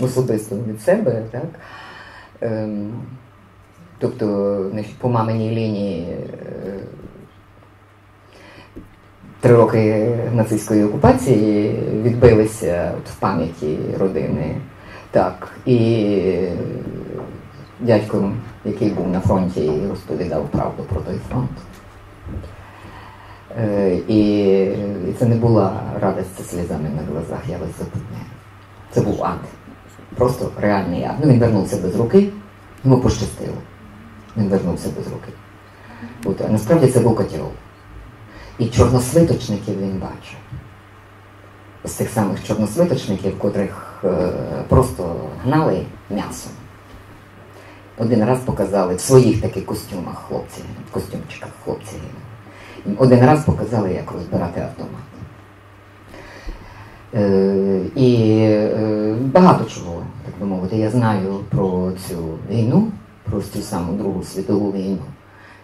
особисто від себе. Так? Ем, тобто, по маминій лінії е, три роки нацистської окупації відбилися от в пам'яті родини. Так, і дядько, який був на фронті, розповідав правду про той фронт. Е, і це не була радість зі слізами на глазах, я вас запевняю. Це був ад. Просто реальний ад. Ну він вернувся без руки, йому пощастило. Він вернувся без руки. От, а насправді це був котел. І чорносвиточників він бачив. З тих самих чорносвиточників, котрих е, просто гнали м'ясом. Один раз показали в своїх таких костюмах хлопці, в костюмчиках хлопці. Один раз показали, як розбирати автомат. Е, і е, багато чого, би я знаю про цю війну, про цю саму Другу світову війну,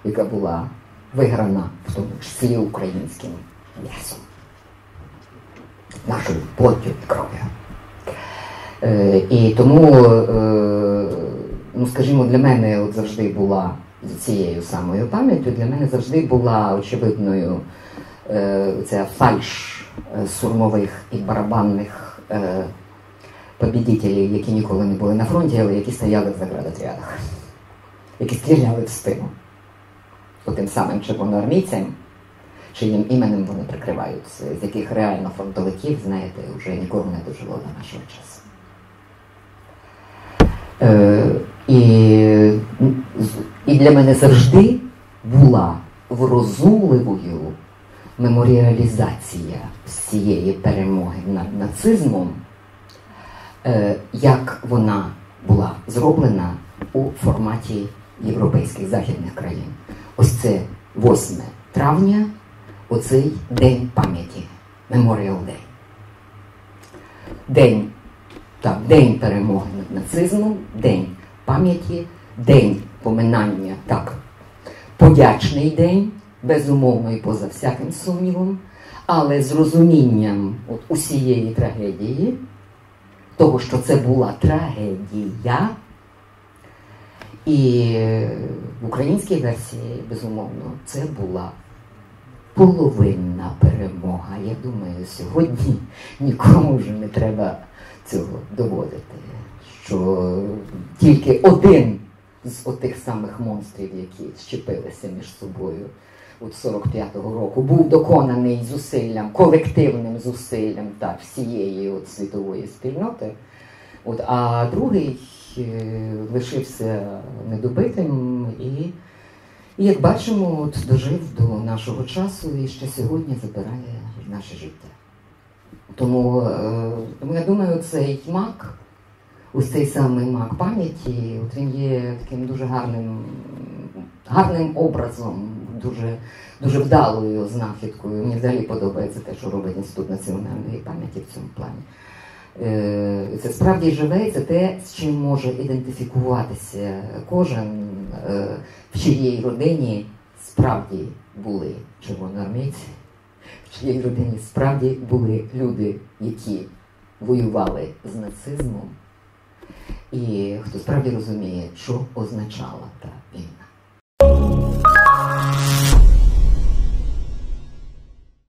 яка була виграна в тому числі українським м'ясом, нашою плоттю і кров'ю. Е, і тому, ну скажімо, для мене от завжди була з цією самою пам'яттю, для мене завжди була очевидною ця фальш сурмових і барабанних побідітелів, які ніколи не були на фронті, але які стояли в заградотрядах, які стріляли в спину. Тим самим червоноармійцям, чиїм іменем вони прикриваються, з яких реально фронтовиків, знаєте, вже нікого не дожило до нашого часу. Е, і, і для мене завжди була врозумливою меморіалізація цієї перемоги над нацизмом, як вона була зроблена у форматі європейських західних країн. Ось це 8 травня, оцей День пам'яті, Memorial Day. День так, День перемоги над нацизмом, День пам'яті, День поминання, так, подячний день безумовно і поза всяким сумнівом, але з розумінням от усієї трагедії, того, що це була трагедія, і в українській версії, безумовно, це була половинна перемога. Я думаю, сьогодні нікому вже не треба цього доводити. Що тільки один з отих самих монстрів, які щепилися між собою от 45-го року був доконаний зусиллям, колективним зусиллям так, всієї от світової спільноти. От, А другий е, лишився недобитим і, і, як бачимо, от дожив до нашого часу і ще сьогодні забирає наше життя. Тому, е, тому я думаю, цей мак, ось цей самий мак пам'яті, от він є таким дуже гарним, гарним образом дуже дуже вдалою знахідкою. Мені взагалі подобається те, що робить Інститут національної пам'яті в цьому плані. Е, це справді живе, це те, з чим може ідентифікуватися кожен, е, в чиїй родині справді були червоноармійці, в чиїй родині справді були люди, які воювали з нацизмом, і хто справді розуміє, що означала та війна.